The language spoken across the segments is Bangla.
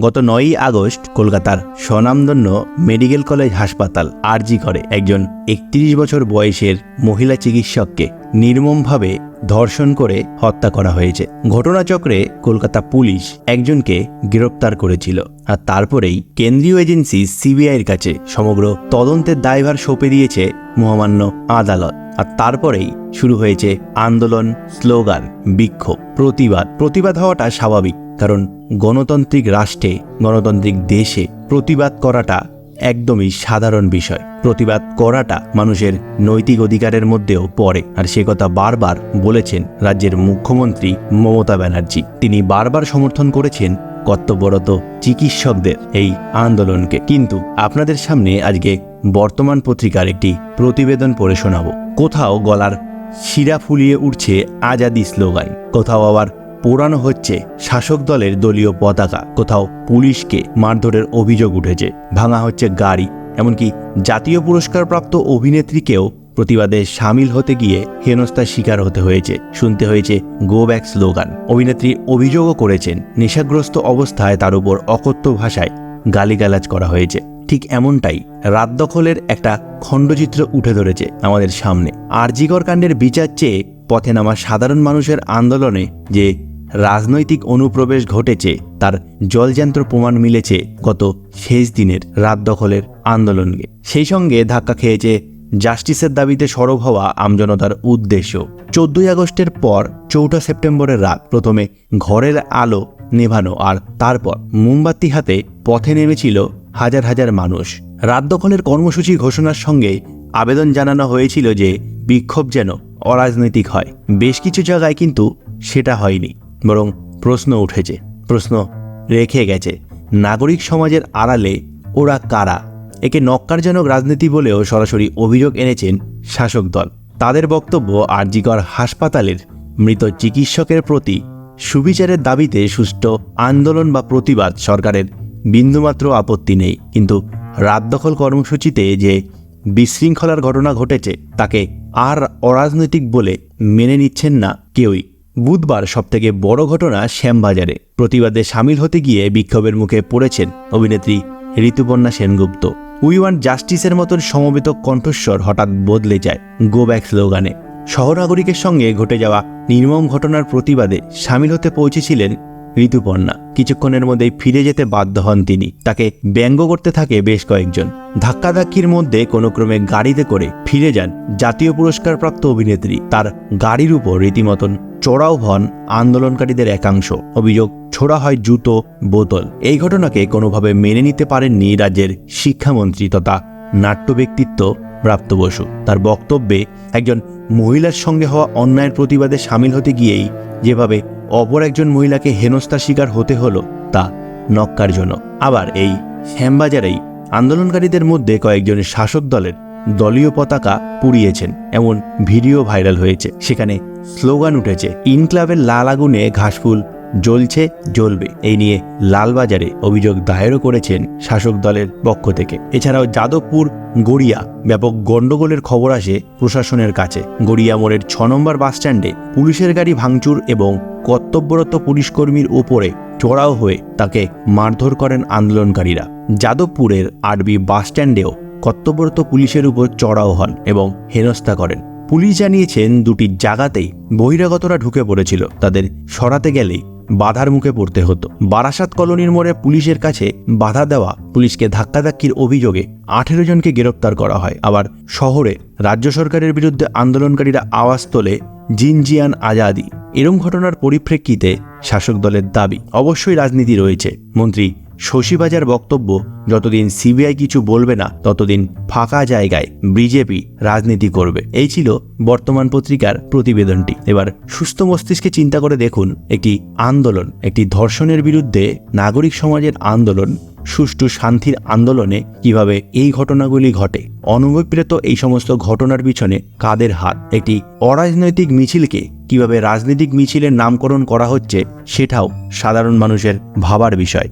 গত নয়ই আগস্ট কলকাতার স্বনামধন্য মেডিকেল কলেজ হাসপাতাল আরজি করে একজন একত্রিশ বছর বয়সের মহিলা চিকিৎসককে নির্মমভাবে ধর্ষণ করে হত্যা করা হয়েছে। ঘটনাচক্রে কলকাতা পুলিশ একজনকে গ্রেপ্তার করেছিল আর তারপরেই কেন্দ্রীয় এজেন্সি সিবিআইয়ের কাছে সমগ্র তদন্তের দায়ভার সঁপে দিয়েছে মহামান্য আদালত। আর তারপরেই শুরু হয়েছে আন্দোলন, স্লোগান, বিক্ষোভ, প্রতিবাদ। প্রতিবাদ হওয়াটা স্বাভাবিক। কারণ গণতান্ত্রিক রাষ্ট্রে, গণতান্ত্রিক দেশে প্রতিবাদ করাটা একদমই সাধারণ বিষয়। প্রতিবাদ করাটা মানুষের নৈতিক অধিকারের মধ্যেও পড়ে। আর সে কথা বারবার বলেছেন রাজ্যের মুখ্যমন্ত্রী মমতা ব্যানার্জি। তিনি বারবার সমর্থন করেছেন কর্তব্যরত চিকিৎসকদের এই আন্দোলনকে। কিন্তু আপনাদের সামনে আজকে বর্তমান পত্রিকার একটি প্রতিবেদন পড়ে শোনাব। কোথাও গলার শিরা ফুলিয়ে উঠছে আজাদি স্লোগান। কোথাও আবার পোড়ানো হচ্ছে শাসক দলের দলীয় পতাকা। কোথাও পুলিশকে মারধরের অভিযোগ উঠেছে। ভাঙা হচ্ছে গাড়ি। এমনকি জাতীয় পুরস্কারপ্রাপ্ত অভিনেত্রীকেও প্রতিবাদে সামিল হতে গিয়ে হেনস্থার শিকার হতে হয়েছে। শুনতে হয়েছে গো ব্যাক স্লোগান অভিনেত্রী অভিযোগও করেছেন, নেশাগ্রস্ত অবস্থায় তার উপর অকথ্য ভাষায় গালিগালাজ করা হয়েছে। ঠিক এমনটাই রাত দখলের একটা খণ্ডচিত্র উঠে ধরেছে আমাদের সামনে। আরজিকর কাণ্ডের বিচার চেয়ে পথে নামা সাধারণ মানুষের আন্দোলনে যে রাজনৈতিক অনুপ্রবেশ ঘটেছে, তার জলযন্ত্র প্রমাণ মিলেছে গত শেষ দিনের রাত দখলের আন্দোলনকে। সেই সঙ্গে ধাক্কা খেয়েছে জাস্টিসের দাবিতে সরব হওয়া আমজনতার উদ্দেশ্য। চোদ্দই আগস্টের পর চৌঠা সেপ্টেম্বরের রাত প্রথমে ঘরের আলো নেভানো আর তারপর মোমবাতি হাতে পথে নেমেছিল হাজার হাজার মানুষ। রাত দখলের কর্মসূচি ঘোষণার সঙ্গে আবেদন জানানো হয়েছিল যে বিক্ষোভ যেন অরাজনৈতিক হয়। বেশ কিছু জায়গায় কিন্তু সেটা হয়নি। বরং প্রশ্ন উঠেছে। প্রশ্ন রেখে গেছে, নাগরিক সমাজের আড়ালে ওরা কারা? একে নক্কারজনক রাজনীতি বলেও সরাসরি অভিযোগ এনেছেন শাসক দল। তাদের বক্তব্য আরজিকর হাসপাতালের মৃত চিকিৎসকের প্রতি সুবিচারের দাবিতে সুষ্ঠু আন্দোলন বা প্রতিবাদ সরকারের বিন্দুমাত্র আপত্তি নেই। কিন্তু রাত দখল কর্মসূচিতে যে বিশৃঙ্খলার ঘটনা ঘটেছে, তাকে আর অরাজনৈতিক বলে মেনে নিচ্ছেন না কেউই। বুধবার সবথেকে বড় ঘটনা শ্যামবাজারে। প্রতিবাদে সামিল হতে গিয়ে বিক্ষোভের মুখে পড়েছেন অভিনেত্রী ঋতুপর্ণা সেনগুপ্ত। উই ওয়ান্ট জাস্টিসের মতন সমবেত কণ্ঠস্বর হঠাৎ বদলে যায় গো ব্যাক স্লোগানে। শহরনাগরিকের সঙ্গে ঘটে যাওয়া নির্মম ঘটনার প্রতিবাদে সামিল হতে পৌঁছেছিলেন ঋতুপর্ণা কিছুক্ষণের মধ্যেই ফিরে যেতে বাধ্য হন তিনি। তাকে ব্যঙ্গ করতে থাকে বেশ কয়েকজন। ধাক্কাধাক্কির মধ্যে কোনো ক্রমে গাড়িতে করে ফিরে যান জাতীয় পুরস্কারপ্রাপ্ত অভিনেত্রী। তার গাড়ির উপর রীতিমতন চড়াও হন আন্দোলনকারীদের একাংশ। অভিযোগ, ছোড়া হয় জুতো, বোতল। এই ঘটনাকে কোনোভাবে মেনে নিতে পারেননি রাজ্যের শিক্ষামন্ত্রী তথা নাট্য ব্যক্তিত্ব প্রাপ্ত বসু। তার বক্তব্যে একজন মহিলার সঙ্গে হওয়া অন্যায়ের প্রতিবাদে সামিল হতে গিয়েই যেভাবে অপর একজন মহিলাকে হেনস্থার শিকার হতে হলো, তা নক্কারজনক আবার এই শ্যামবাজারেই আন্দোলনকারীদের মধ্যে কয়েকজনের শাসক দলের দলীয় পতাকা পুড়িয়েছেন, এমন ভিডিও ভাইরাল হয়েছে। সেখানে স্লোগান উঠেছে, ইনক্লাবের লাল আগুনে ঘাসফুল জ্বলছে, জ্বলবে। এই নিয়ে লালবাজারে অভিযোগ দায়েরও করেছেন শাসক দলের পক্ষ থেকে। এছাড়াও যাদবপুর গড়িয়া ব্যাপক গণ্ডগোলের খবর আসে প্রশাসনের কাছে। গড়িয়া মোড়ের ছ নম্বর বাসস্ট্যান্ডে পুলিশের গাড়ি ভাঙচুর এবং কর্তব্যরত পুলিশকর্মীর ওপরে চড়াও হয়ে তাকে মারধর করেন আন্দোলনকারীরা। যাদবপুরের আরবি বাসস্ট্যান্ডেও কর্তব্যরত পুলিশের উপর চড়াও হন এবং হেনস্থা করেন। পুলিশ জানিয়েছেন দুটি জায়গাতেই বহিরাগতরা ঢুকে পড়েছিল। তাদের সরাতে গেলেই বাধার মুখে পড়তে হতো। বারাসাত কলোনির মোড়ে পুলিশের কাছে বাধা দেওয়া পুলিশকে ধাক্কাধাক্কির অভিযোগে আঠেরো জনকে গ্রেপ্তার করা হয়। আবার শহরে রাজ্য সরকারের বিরুদ্ধে আন্দোলনকারীরা আওয়াজ তোলে জিনজিয়ান আজাদি। এরম ঘটনার পরিপ্রেক্ষিতে শাসক দলের দাবি, অবশ্যই রাজনীতি রয়েছে। মন্ত্রী শশীবাজার বক্তব্য, যতদিন সিবিআই কিছু বলবে না, ততদিন ফাঁকা জায়গায় বিজেপি রাজনীতি করবে। এই ছিল বর্তমান পত্রিকার প্রতিবেদনটি। এবার সুস্থ মস্তিষ্কে চিন্তা করে দেখুন একটি আন্দোলন, একটি ধর্ষণের বিরুদ্ধে নাগরিক সমাজের আন্দোলন, সুষ্ঠু শান্তির আন্দোলনে কীভাবে এই ঘটনাগুলি ঘটে। অনুভবপ্রেত এই সমস্ত ঘটনার পিছনে কাদের হাত? একটি অরাজনৈতিক মিছিলকে কীভাবে রাজনৈতিক মিছিলের নামকরণ করা হচ্ছে, সেটাও সাধারণ মানুষের ভাবার বিষয়।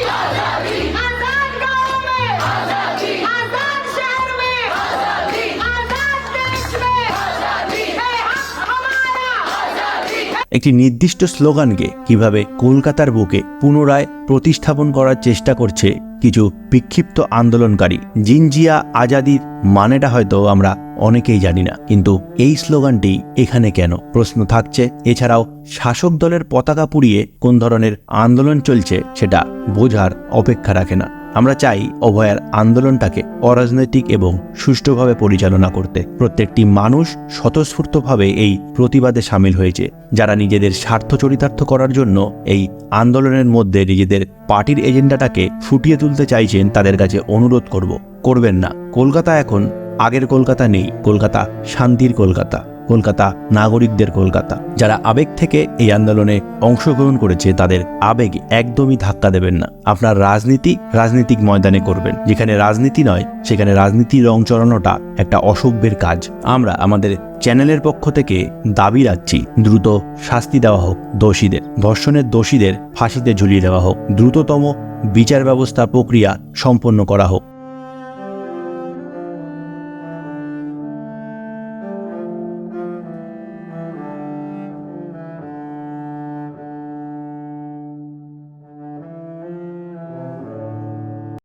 একটি নির্দিষ্ট স্লোগানকে কীভাবে কলকাতার বুকে পুনরায় প্রতিস্থাপন করার চেষ্টা করছে কিছু বিক্ষিপ্ত আন্দোলনকারী। জিনজিয়া আজাদির মানেটা হয়তো আমরা অনেকেই জানি না, কিন্তু এই স্লোগানটি এখানে কেন? প্রশ্ন থাকছে, এছাড়াও শাসক দলের পতাকা পুড়িয়ে কোন ধরনের আন্দোলন চলছে সেটা বোঝার অপেক্ষা রাখে না। আমরা চাই অভয়ার আন্দোলনটাকে অরাজনৈতিক এবং সুষ্ঠুভাবে পরিচালনা করতে। প্রত্যেকটি মানুষ স্বতঃস্ফূর্তভাবে এই প্রতিবাদে সামিল হয়েছে। যারা নিজেদের স্বার্থ চরিতার্থ করার জন্য এই আন্দোলনের মধ্যে নিজেদের পার্টির এজেন্ডাটাকে ফুটিয়ে তুলতে চাইছেন তাদের কাছে অনুরোধ করব। করবেন না। কলকাতা এখন আগের কলকাতা নেই। কলকাতা শান্তির কলকাতা। কলকাতা, নাগরিকদের কলকাতা। যারা আবেগ থেকে এই আন্দোলনে অংশগ্রহণ করেছে, তাদের আবেগ একদমই ধাক্কা দেবেন না। আপনার রাজনীতি রাজনীতিক ময়দানে করবেন। যেখানে রাজনীতি নয়, সেখানে রাজনীতির রং চড়ানোটা একটা অসভ্যের কাজ। আমরা আমাদের চ্যানেলের পক্ষ থেকে দাবি রাখছি, দ্রুত শাস্তি দেওয়া হোক দোষীদের। ধর্ষণের দোষীদের ফাঁসিতে ঝুলিয়ে দেওয়া হোক। দ্রুততম বিচার ব্যবস্থা প্রক্রিয়া সম্পন্ন করা হোক।